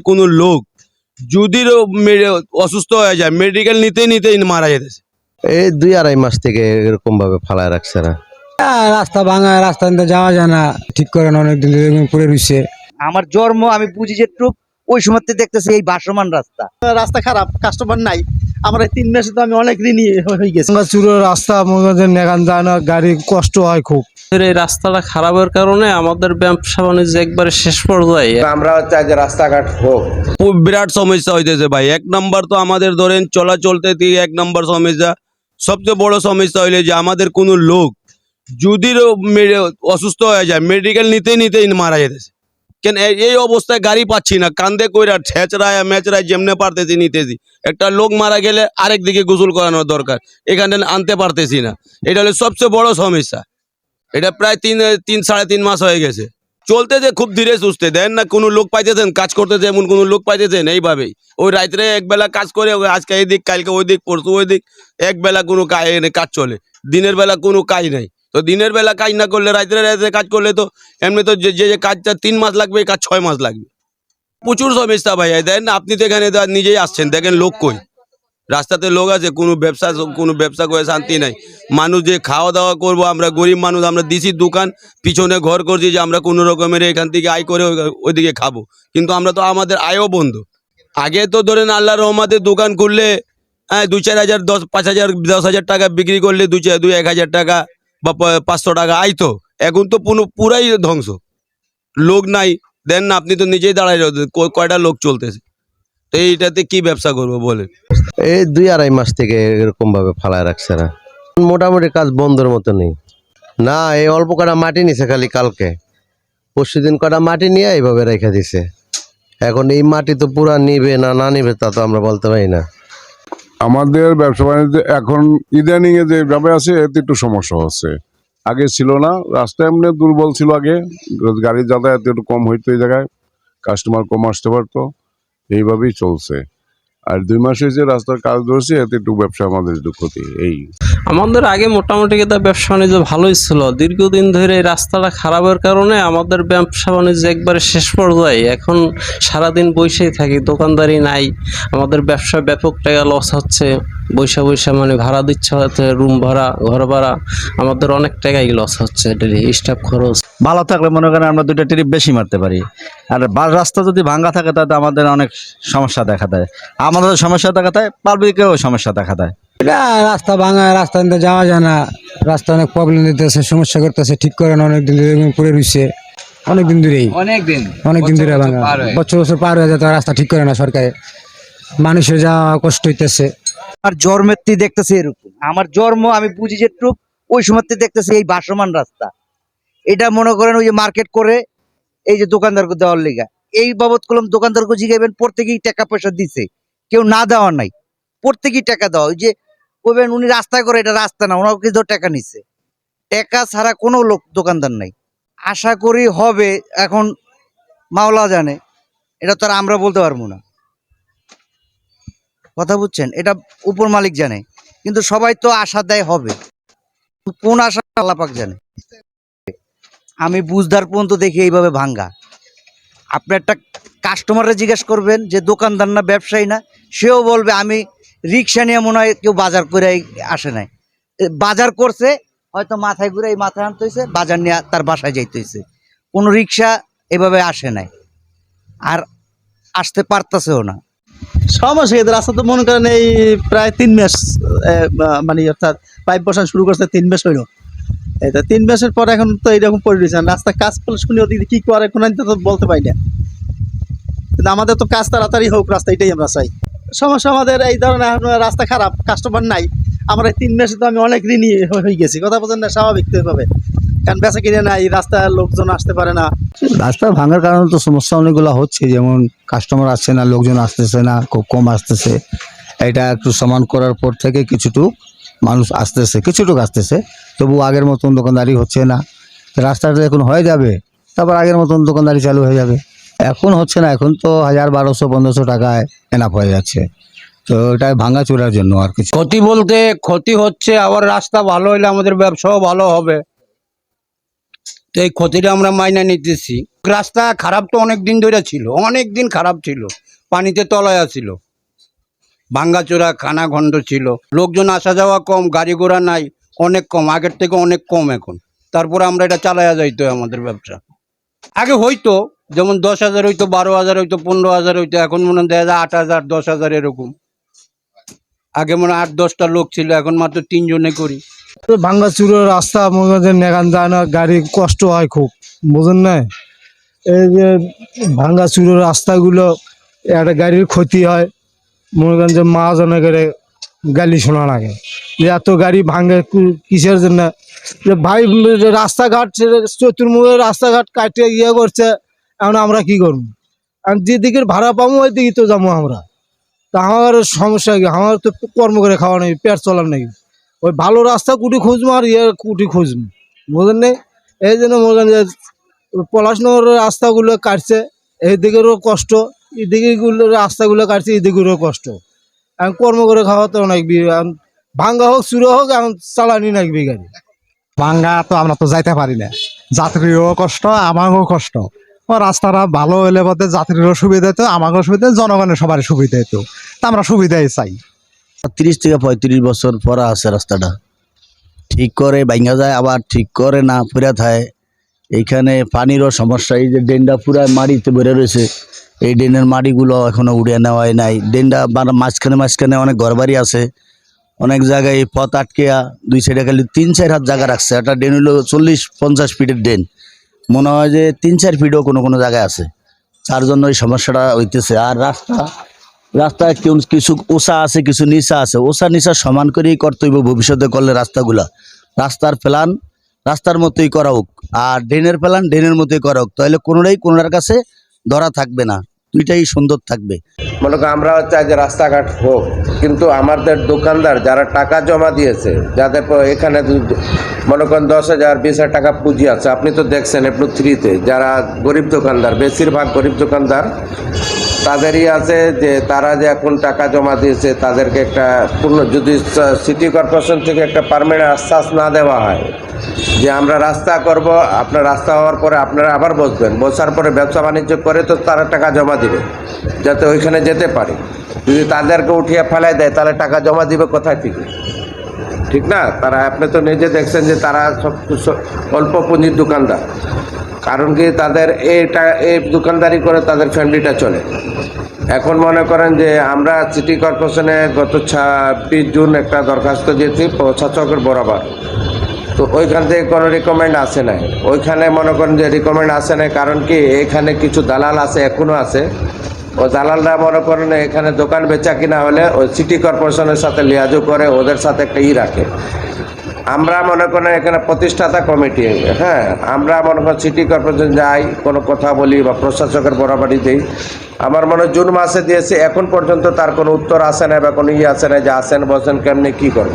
কোনো লোক যদি অসুস্থ হয়ে যায় মেডিকেল নিতে নিতেই মারা যেতেছে। এই দুই আড়াই মাস থেকে এরকম ভাবে ফালায় রাখছে না আহ, রাস্তা ভাঙা রাস্তা যাওয়া যায় না। ঠিক করেন অনেক দিন ধরে পড়ে রয়েছে। আমার জন্ম আমি বুঝি যেটুক ওই সময় দেখতেছি এই ভাসমান রাস্তা। রাস্তা খারাপ কাস্টমার নাই। আমরা এই তিন মাসে তো আমি অনেক ঋণী হয়ে গেছি। চুরো রাস্তা নেগান যায় না গাড়ি কষ্ট হয় খুব। এই রাস্তাটা খারাপের কারণে আমাদের ব্যবসা বাণিজ্য একবারে শেষ পর্যায়ে। আমরা চাই যে রাস্তাঘাট হোক। খুব বিরাট সমস্যা হইতেছে ভাই। এক নম্বর তো আমাদের ধরেন চলাচলতে দিয়ে এক নম্বর সমস্যা। সবচেয়ে বড় সমস্যা হইলে যে আমাদের কোনো লোক যদি অসুস্থ হয়ে যায় মেডিকেল নিতে নিতেই মারা যেতেছে। কেন এই- এই অবস্থায় গাড়ি পাচ্ছি না কান্দে কইরা ছেঁচড়ায় মেচড়ায় যেমনে পারতেছি নিতেছি। একটা লোক মারা গেলে আরেক দিকে গোসল করানোর দরকার এখানে আনতে পারতেছি না। এটা হলো সবচেয়ে বড় সমস্যা। এটা প্রায় তিন তিন, সাড়ে তিন মাস হয়ে গেছে। চলতেছে খুব ধীরে সুস্থে, দেন না কোনো লোক পাইতেছেন, কাজ করতেছে এমন কোনো লোক পাইতেছেন, এইভাবেই। ওই রাত্রে একবেলা কাজ করে আজকে এই দিক, কালকে ওই দিক, পরশু ওই দিক একবেলা কোনো কাজ চলে। দিনের বেলা কোনো কাজ নাই। তো দিনের বেলা কাজ না করলে, রাত্রে রাত্রে কাজ করলে তো এমনি তো যে যে কাজটা তিন মাস লাগবে কাজ ছয় মাস লাগবে। প্রচুর সমস্যা ভাই দেন আপনি তো এখানে নিজেই আসছেন, দেখেন লোক কই। রাস্তাতে লোক আছে কোনো ব্যবসা কোনো ব্যবসা করে শান্তি নাই। মানুষ যে খাওয়া দাওয়া করব আমরা গরিব মানুষ আমরা দিছি দোকান পিছনে ঘর করছি যে আমরা কোনো রকমের এখান থেকে আয় করে ওইদিকে খাব। কিন্তু আমরা তো আমাদের আয়ও বন্ধ। আগে তো ধরেন আল্লাহ রহমাদের দোকান খুললে হ্যাঁ দু চার হাজার দশ পাঁচ হাজার দশ হাজার টাকা বিক্রি করলে দু চার দুই এক হাজার টাকা বা পাঁচশো টাকা আইতো এখন তো পুরো পুরাই ধ্বংস। লোক নাই। দেন না আপনি তো নিজেই দাঁড়াই কয়টা লোক চলতেছে? তো এইটাতে কি ব্যবসা করব বলেন? এই দুই আড়াই মাস থেকে এরকম ভাবে ফালায় রাখছে না মোটামুটি কাজ বন্ধের মতো নেই। না এই অল্প কটা মাটি নিছে খালি কালকে। পরশু দিন কটা মাটি নিয়ে এইভাবে রেখে দিছে। এখন এই মাটি তো পুরা নিবে না না নিবে তা তো আমরা বলতে পারি না। আমাদের ব্যবসা বাণিজ্য এখন ইদানিং এ যে ভাবে আছে এতে একটু সমস্যা হচ্ছে। আগে ছিল না রাস্তা এমনি দুর্বল ছিল আগে। গাড়ি যাতায়াত একটু কম হইতো এই জায়গায়। কাস্টমার কম আসতে পারতো। এইভাবেই চলছে। আর দুই মাসে যে রাস্তার কাজ ধরছে, এতে একটু ব্যবসা আমাদের একটু ক্ষতি, এই। আমাদের আগে মোটামুটি কিন্তু ব্যবসা বাণিজ্য ভালোই ছিল। দীর্ঘদিন ধরে এই রাস্তাটা খারাপের কারণে আমাদের ব্যবসা বাণিজ্য একবারে শেষ পর্যায়ে। এখন সারাদিন বসেই থাকি, দোকানদারি নাই, আমাদের ব্যবসা ব্যাপক টাকা লস হচ্ছে। বৈশা বৈশা মানে ভাড়া দিচ্ছে রুম ভাড়া, ঘর ভাড়া, আমাদের অনেক টাকাই লস হচ্ছে ডেলি স্টাফ খরচ। ভালো থাকলে মনে করেন আমরা দুইটা ট্রিপ বেশি মারতে পারি। আর রাস্তা যদি ভাঙ্গা থাকে তাতে আমাদের অনেক সমস্যা দেখা দেয়। আমাদের সমস্যা দেখা দেয় পাবলিকেও সমস্যা দেখা দেয়। এটা রাস্তা ভাঙা রাস্তা যাওয়া যায় না। রাস্তা অনেক প্রবলেম দিতেছে সমস্যা করতেছে ঠিক করেন অনেক দিন ধরে এরকম পড়ে রয়েছে অনেক দিন ধরেই। অনেক দিন ধরে ভাঙা। বছর বছর পার হয়ে যেত রাস্তা ঠিক করে না সরকারে মানুষের যাওয়া কষ্ট হইতেছে। আর জন্মের থেকে দেখতেছি এরকম। আমার জন্ম আমি বুঝি যে যেটুক ওই সময় থেকে দেখতেছি এই ভাসমান রাস্তা। এটা মনে করেন ওই যে মার্কেট করে এই যে দোকানদারকে দেওয়ার লিগা। এই বাবদ কলম দোকানদারকে জিগাইবেন প্রত্যেকেই টাকা পয়সা দিছে। কেউ না দেওয়া নাই। প্রত্যেকেই টাকা দেওয়া। ওই যে কইবেন উনি রাস্তায় করে, এটা রাস্তা না ওনাকে কিন্তু টাকা নিচ্ছে টাকা ছাড়া কোনো লোক, দোকানদার নাই। আশা করি হবে, এখন মাওলা জানে, এটা তো আর আমরা বলতে পারব না। কথা বুঝছেন? এটা উপর মালিক জানে, কিন্তু সবাই তো আশা দেয় হবে। কোন আশা আল্লাপাক জানে? আমি বুঝদার পর্যন্ত দেখি এইভাবে ভাঙ্গা। আপনি একটা কাস্টমারে জিজ্ঞেস করবেন যে দোকানদার না, ব্যবসায়ী না, সেও বলবে, আমি রিক্সা নিয়ে মনে হয় কেউ বাজার করে আসে নাই। বাজার করছে, হয়তো মাথায় ঘুরে মাথায় আনতে হয়েছে বাজার নিয়ে তার বাসায় যাইতে হয়েছে কোনো রিক্সা এভাবে আসে নাই, আর আসতে পারতাছেও না। সমস্যা রাস্তা তো মনে করেন এই প্রায় তিন মাস মানে অর্থাৎ পাইপ বসানো শুরু করছে, তিন মাস হইল। তো তিন মাসের পর এখন তো এইরকম পড়ে রয়েছে। রাস্তা কাজ করলে শুনি ওদিকে কি করে, এখন তো বলতে পারি না। কিন্তু আমাদের তো কাজ তাড়াতাড়ি হোক, রাস্তা এটাই আমরা চাই। সমস্যা আমাদের এই ধরনের রাস্তা খারাপ কাস্টমার নাই। আমরা তিন মাসে তো আমি অনেক ঋণী হয়ে গেছি, কথা বলছেন না, স্বাভাবিক তো হবে কারণ বেচা কিনে নাই, রাস্তায় লোকজন আসতে পারে না। রাস্তা ভাঙার কারণে তো সমস্যা অনেকগুলো হচ্ছে, যেমন কাস্টমার আসছে না, লোকজন আসতেছে না, খুব কম আসতেছে। এটা একটু সমান করার পর থেকে কিছুটুক মানুষ আসতেছে, কিছুটুক আসতেছে। তবু আগের মতন দোকানদারি হচ্ছে না। রাস্তাটা এখন হয়ে যাবে, তারপর আগের মতন দোকানদারি চালু হয়ে যাবে। এখন হচ্ছে না, এখন তো হাজার বারোশো, পনেরোশো টাকায় এনাফ হয়ে যাচ্ছে। তো এটা ভাঙা চোরার জন্য আর কিছু। ক্ষতি বলতে ক্ষতি হচ্ছে, আবার রাস্তা ভালো হলে আমাদের ব্যবসাও ভালো হবে। তো এই ক্ষতিটা আমরা মাইনে নিতেছি। রাস্তা খারাপ তো অনেক দিন ধরে ছিল, অনেক দিন খারাপ ছিল, পানিতে তলায়া ছিল ভাঙ্গাচোরা খানা খন্ড ছিল। লোকজন আসা যাওয়া কম, গাড়ি ঘোড়া নাই, অনেক কম, আগের থেকে অনেক কম এখন। তারপরে আমরা এটা চালায়া যাইতো আমাদের ব্যবসা। আগে হইতো যেমন দশ হাজার হইতো, বারো হাজার হইতো, পনেরো হাজার হইতো, এখন মনে হয় দেখা যায় আট হাজার, দশ হাজার এরকম। আগে মনে হয় আট, দশটা লোক ছিল, এখন মাত্র তিনজনে করি। ভাঙ্গা চুরের রাস্তা মনে করেন নেগান যায় না, গাড়ি কষ্ট হয় খুব, বুঝেন না? এই যে ভাঙ্গা চুরের রাস্তাগুলো, একটা গাড়ির ক্ষতি হয়, মনে করেন যে মা করে গালি শোনা লাগে। যে এত গাড়ি ভাঙে কিসের জন্য? ভাই রাস্তাঘাট চতুর্মুখের রাস্তাঘাট কাটিয়ে ইয়ে করছে এখন আমরা কি করব? যেদিকে ভাড়া পাবো, ওই দিকে তো যাব আমরা। তা আমার সমস্যা কি? আমার তো কর্ম করে খাওয়া নেই, পেট চলার নেই। ওই ভালো রাস্তা কুটি খুঁজবো আর ইয়ে কুটি খুঁজবো। বুঝলেন নেই এই জন্য মনে যে পলাশনগরের রাস্তাগুলো কাটছে, এই দিকেরও কষ্ট এদিকে গুলো রাস্তাগুলো কাটছে এদিকেরও কষ্ট। এখন কর্ম করে খাওয়া তো অনেক ভাঙ্গা হোক, চুরো হোক, এখন চালানি নাকবি গাড়ি ভাঙ্গা তো আমরা তো যাইতে পারি না। যাত্রীরও কষ্ট, আমারও কষ্ট। রাস্তাটা ভালো হলে বলতে যাত্রীরও সুবিধা হতো আমারও সুবিধা জনগণের সবারই সুবিধা হতো তা আমরা সুবিধাই চাই। তিরিশ থেকে পঁয়ত্রিশ বছর পরে আছে রাস্তাটা। ঠিক করে, ভাঙ্গা যায়, আবার ঠিক করে, না পুরা থাকে এইখানে পানিরও সমস্যা, এই যে ড্রেনটা পুরা মাটিতে বেড়ে রয়েছে, এই ড্রেনের মাটিগুলো এখনও উড়ে নেওয়া হয় নাই। ড্রেনটা মাঝখানে মাঝখানে অনেক ঘরবাড়ি আছে, অনেক জায়গায় পথ আটকেয়া দুই সাইডে খালি তিন চার হাত জায়গা রাখছে। একটা ড্রেন হলো চল্লিশ পঞ্চাশ ফিটের ড্রেন। মনে হয় যে তিন, চার ফিটও কোনো কোনো জায়গায় আছে। তার জন্য এই সমস্যাটা হইতেছে। আর রাস্তা, রাস্তায় কেউ কিছু ওষা আছে, কিছু নিচা আছে। ওষা, নিচা সমান করেই করতে হইব ভবিষ্যতে করলে রাস্তাগুলা। রাস্তার প্ল্যান রাস্তার মতোই করা হোক। আর ড্রেনের প্ল্যান ড্রেনের মতোই করা হোক। তাহলে কোনোটাই কোনোটার কাছে ধরা থাকবে না। দুইটাই সুন্দর থাকবে। মনে করো, আমরা চাই যে রাস্তাঘাট হোক, কিন্তু আমাদের দোকানদার যারা টাকা জমা দিয়েছে, যাদের এখানে মনে করেন দশ হাজার, বিশ হাজার টাকা পুঁজি আছে, আপনি তো দেখছেন একটু থ্রিতে যারা গরিব দোকানদার, বেশিরভাগ গরিব দোকানদার, তাদেরই আছে যে তারা যে এখন টাকা জমা দিয়েছে, তাদেরকে একটা পূর্ণ, যদি সিটি কর্পোরেশন থেকে একটা পারমানেন্ট আশ্বাস না দেওয়া হয়, যে আমরা রাস্তা করব, আপনার রাস্তা হওয়ার পরে আপনারা আবার বসবেন, বসার পরে ব্যবসা বাণিজ্য করে তো তারা টাকা জমা দিবে, যাতে ওইখানে যেতে পারে। যদি তাদেরকে উঠিয়ে ফেলাই দেয়, তাহলে টাকা জমা দিবে কোথায় থেকে? ঠিক না? তারা, আপনি তো নিজে দেখছেন যে তারা সব অল্প পুঁজির দোকানদার। কারণ কি তাদের এইটা এই দোকানদারি করে তাদের ফ্যামিলিটা চলে। এখন মনে করেন যে আমরা সিটি কর্পোরেশনে গত ছাব্বিশ জুন একটা দরখাস্ত দিয়েছি, প্রশাসকের বরাবর। তো ওইখান থেকে কোনো রিকমেন্ড আসে নাই। ওইখানে মনে করেন যে রিকমেন্ড আসে নাই, কারণ কি এখানে কিছু দালাল আছে এখনও আছে। ও দালালরা মনে করেন এখানে দোকান বেচা কিনা হলে ওই সিটি কর্পোরেশনের সাথে লিয়াজু করে, ওদের সাথে একটা ই রাখে। আমরা মনে করেন এখানে প্রতিষ্ঠাতা কমিটি হ্যাঁ আমরা মনে করেন সিটি কর্পোরেশন যাই, কোনো কথা বলি বা প্রশাসকের বরাবরই দিই। আমার মনে জুন মাসে দিয়েছে, এখন পর্যন্ত তার কোনো উত্তর আসে না বা কোনো ই আসে না যে আসেন, বসেন, কেমনি কী করব।